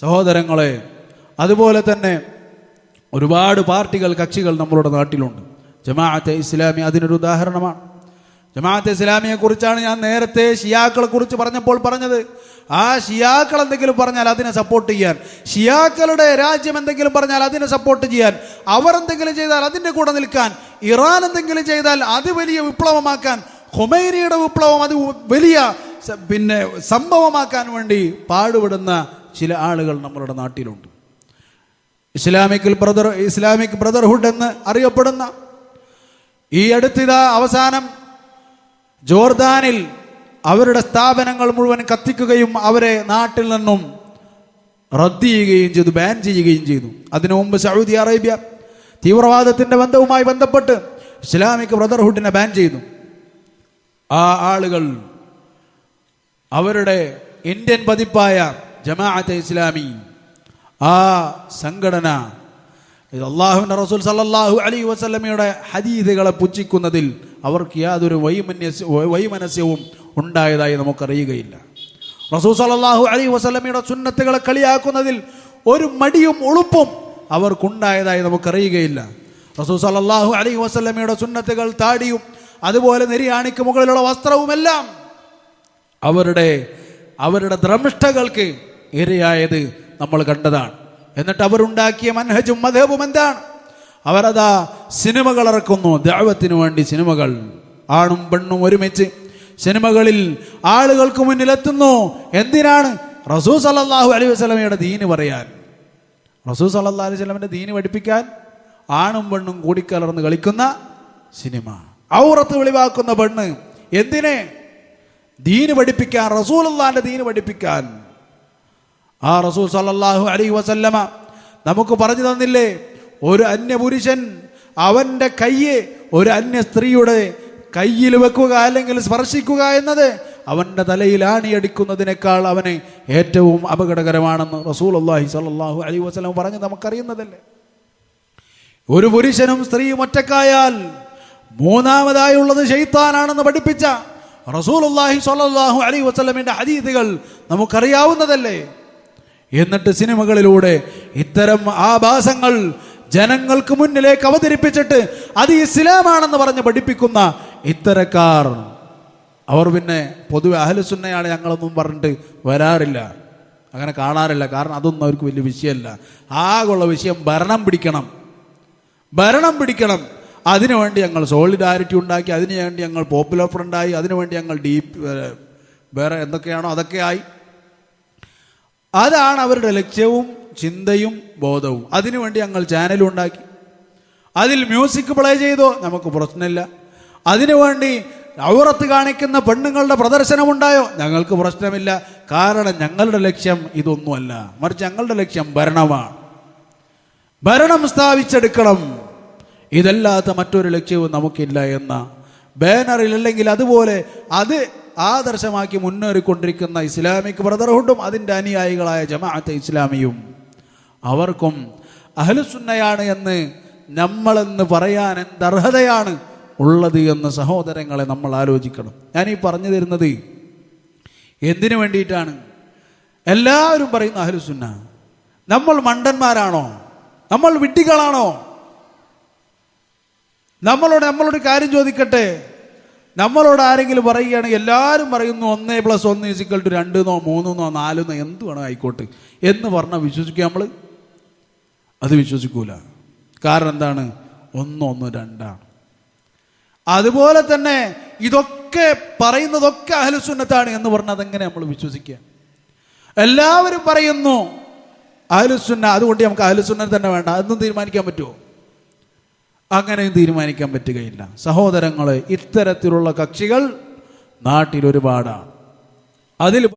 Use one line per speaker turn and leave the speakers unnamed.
സഹോദരങ്ങളെ അതുപോലെ തന്നെ ഒരുപാട് പാർട്ടികൾ കക്ഷികൾ നമ്മളുടെ നാട്ടിലുണ്ട്. ജമാഅത്തെ ഇസ്ലാമി അതിനൊരു ഉദാഹരണമാണ്. ജമാഅത്തെ ഇസ്ലാമിയെ കുറിച്ചാണ് ഞാൻ നേരത്തെ ഷിയാക്കളെ കുറിച്ച് പറഞ്ഞപ്പോൾ പറഞ്ഞത്. ആ ഷിയാക്കൾ എന്തെങ്കിലും പറഞ്ഞാൽ അതിനെ സപ്പോർട്ട് ചെയ്യാൻ ഷിയാക്കളുടെ രാജ്യം എന്തെങ്കിലും പറഞ്ഞാൽ അതിനെ സപ്പോർട്ട് ചെയ്യാൻ അവർ എന്തെങ്കിലും ചെയ്താൽ അതിന്റെ കൂടെ നിൽക്കാൻ ഇറാൻ എന്തെങ്കിലും ചെയ്താൽ അത് വലിയ വിപ്ലവമാക്കാൻ ഹുമൈനിയുടെ വിപ്ലവം അത് വലിയ പിന്നെ സംഭവമാക്കാൻ വേണ്ടി പാടുപെടുന്ന ചില ആളുകൾ നമ്മളുടെ നാട്ടിലുണ്ട്. ഇസ്ലാമിക് ബ്രദർ ഇസ്ലാമിക് ബ്രദർഹുഡ് എന്ന് അറിയപ്പെടുന്ന ഈ അടുത്തിതാ അവസാനം ജോർദാനിൽ അവരുടെ സ്ഥാപനങ്ങൾ മുഴുവൻ കത്തിക്കുകയും അവരെ നാട്ടിൽ നിന്നും റദ്ദ് ചെയ്യുകയും ചെയ്തു ബാൻ ചെയ്യുകയും ചെയ്തു. അതിനു മുമ്പ് സൗദി അറേബ്യ തീവ്രവാദത്തിന്റെ ബന്ധവുമായി ബന്ധപ്പെട്ട് ഇസ്ലാമിക് ബ്രദർഹുഡിനെ ബാൻ ചെയ്തു. ആ ആളുകൾ അവരുടെ ഇന്ത്യൻ പതിപ്പായ ജമാഅത്തെ ഇസ്ലാമി. ആ സംഘടന. ഇത് അള്ളാഹുവിന്റെ റസൂൽ സല്ലാഹു അലി വസല്ലമയുടെ ഹദീദുകളെ പുച്ഛിക്കുന്നതിൽ അവർക്ക് യാതൊരു വൈമന്യസ് വൈമനസ്യവും ഉണ്ടായതായി നമുക്കറിയുകയില്ല. റസൂൽ സല്ലല്ലാഹു അലി വസല്ലമയുടെ സുന്നത്തുകളെ കളിയാക്കുന്നതിൽ ഒരു മടിയും ഉളുപ്പും അവർക്കുണ്ടായതായി നമുക്കറിയുകയില്ല. റസൂൽ സല്ലല്ലാഹു അലി വസല്ലമയുടെ സുന്നത്തുകൾ താടിയും അതുപോലെ നെരിയാണിക്ക് മുകളിലുള്ള വസ്ത്രവുമെല്ലാം അവരുടെ അവരുടെ ദ്രമിഷ്ഠകൾക്ക് ഇരയായത് നമ്മൾ കണ്ടതാണ്. എന്നിട്ട് അവരുണ്ടാക്കിയ മൻഹജും മധേബും എന്താണ്? അവരതാ സിനിമകൾ ഇറക്കുന്നു. ദൈവത്തിനു വേണ്ടി സിനിമകൾ. ആണും പെണ്ണും ഒരുമിച്ച് സിനിമകളിൽ ആളുകൾക്ക് മുന്നിലെത്തുന്നു എന്തിനാണ്? റസൂ സല്ലല്ലാഹു അലൈഹി വസ്ലമയുടെ ദീന് പറയാൻ. റസൂ സല്ലല്ലാഹു അലൈഹി വസല്ലമയുടെ ദീന് പഠിപ്പിക്കാൻ ആണും പെണ്ണും കൂടിക്കലർന്ന് കളിക്കുന്ന സിനിമ. ഔറത്ത് വെളിവാക്കുന്ന പെണ്ണ് എന്തിനെ? ദീന് പഠിപ്പിക്കാൻ റസൂൽ റസൂലുള്ളാന്റെ ദീന് പഠിപ്പിക്കാൻ. ആ റസൂൽ സല്ലാഹു അലൈഹി വസല്ലമ നമുക്ക് പറഞ്ഞു തന്നില്ലേ? ഒരു അന്യപുരുഷൻ അവന്റെ കയ്യെ ഒരു അന്യ സ്ത്രീയുടെ കയ്യിൽ വെക്കുക അല്ലെങ്കിൽ സ്പർശിക്കുക എന്നത് അവന്റെ തലയിൽ ആണിയടിക്കുന്നതിനേക്കാൾ അവന് ഏറ്റവും അപകടകരമാണെന്ന് റസൂൽ അള്ളാഹി സല്ലാഹു അലൈഹി വസല്ലം പറഞ്ഞ് നമുക്കറിയുന്നതല്ലേ? ഒരു പുരുഷനും സ്ത്രീയും ഒറ്റക്കായാൽ മൂന്നാമതായുള്ളത് ഷെയ്ത്താനാണെന്ന് പഠിപ്പിച്ച റസൂൽ അള്ളാഹി സ്വല്ലല്ലാഹു അലൈഹി വസ്ലമിന്റെ അതീതികൾ നമുക്കറിയാവുന്നതല്ലേ? എന്നിട്ട് സിനിമകളിലൂടെ ഇത്തരം ആഭാസങ്ങൾ ജനങ്ങൾക്ക് മുന്നിലേക്ക് അവതരിപ്പിച്ചിട്ട് അത് ഇസ്ലാമാണെന്ന് പറഞ്ഞ് പഠിപ്പിക്കുന്ന ഇത്തരക്കാർ. അവർ പിന്നെ പൊതുവെ അഹലസുന്നയാണ് ഞങ്ങളൊന്നും പറഞ്ഞിട്ട് വരാറില്ല. അങ്ങനെ കാണാറില്ല. കാരണം അതൊന്നും അവർക്ക് വലിയ വിഷയമല്ല. ആകുള്ള വിഷയം ഭരണം പിടിക്കണം. ഭരണം പിടിക്കണം. അതിനുവേണ്ടി ഞങ്ങൾ സോളിഡാരിറ്റി ഉണ്ടാക്കി അതിനുവേണ്ടി ഞങ്ങൾ പോപ്പുലർ ഫ്രണ്ടായി അതിനുവേണ്ടി ഞങ്ങൾ ഡീപ്പ് വേറെ എന്തൊക്കെയാണോ അതൊക്കെ ആയി. അതാണ് അവരുടെ ലക്ഷ്യവും ചിന്തയും ബോധവും. അതിനുവേണ്ടി ഞങ്ങൾ ചാനലും ഉണ്ടാക്കി. അതിൽ മ്യൂസിക് പ്ലേ ചെയ്തോ നമുക്ക് പ്രശ്നമില്ല. അതിനുവേണ്ടി ഔറത്ത് കാണിക്കുന്ന പെണ്ണുങ്ങളുടെ പ്രദർശനമുണ്ടായോ ഞങ്ങൾക്ക് പ്രശ്നമില്ല. കാരണം ഞങ്ങളുടെ ലക്ഷ്യം ഇതൊന്നുമല്ല. മറിച്ച് ഞങ്ങളുടെ ലക്ഷ്യം ഭരണമാണ്. ഭരണം സ്ഥാപിച്ചെടുക്കണം. ഇതല്ലാത്ത മറ്റൊരു ലക്ഷ്യവും നമുക്കില്ല എന്ന. ബാനറിൽ അല്ലെങ്കിൽ അതുപോലെ അത് ആദർശമാക്കി മുന്നേറിക്കൊണ്ടിരിക്കുന്ന ഇസ്ലാമിക് ബ്രദർഹുഡും അതിന്റെ അനുയായികളായ ജമാഅത്തെ ഇസ്ലാമിയും. അവർക്കും അഹലുസുന്നയാണ് എന്ന് നമ്മളെന്ന് പറയാൻ എന്തർഹതയാണ് ഉള്ളത് എന്ന് സഹോദരങ്ങളെ നമ്മൾ ആലോചിക്കണം. ഞാനീ പറഞ്ഞു തരുന്നത് എന്തിനു വേണ്ടിയിട്ടാണ്? എല്ലാവരും പറയുന്ന അഹലുസുന്ന നമ്മൾ മണ്ടന്മാരാണോ? നമ്മൾ വിട്ടികളാണോ നമ്മളോട് നമ്മളോട് കാര്യം ചോദിക്കട്ടെ? നമ്മളോട് ആരെങ്കിലും പറയുകയാണെങ്കിൽ എല്ലാവരും പറയുന്നു ഒന്നേ പ്ലസ് ഒന്ന് ഇസിക്കൽ ടു രണ്ടെന്നോ മൂന്നെന്നോ നാലെന്നോ എന്ത് വേണോ ആയിക്കോട്ടെ എന്ന് പറഞ്ഞാൽ വിശ്വസിക്കുക നമ്മൾ? അത് വിശ്വസിക്കൂല. കാരണം എന്താണ്? ഒന്ന് ഒന്ന് രണ്ടാണ്. അതുപോലെ തന്നെ ഇതൊക്കെ പറയുന്നതൊക്കെ അഹലുസുന്നത്താണ് എന്ന് പറഞ്ഞാൽ അതെങ്ങനെ നമ്മൾ വിശ്വസിക്കുക? എല്ലാവരും പറയുന്നു അഹലുസുന്ന അതുകൊണ്ട് നമുക്ക് അഹലുസുന്ന തന്നെ വേണ്ട. അതൊന്നും തീരുമാനിക്കാൻ പറ്റുമോ? അങ്ങനെയും തീരുമാനിക്കാൻ പറ്റുകയില്ല. സഹോദരങ്ങളെ ഇത്തരത്തിലുള്ള കക്ഷികൾ നാട്ടിൽ ഒരുപാടാണ് അതിൽ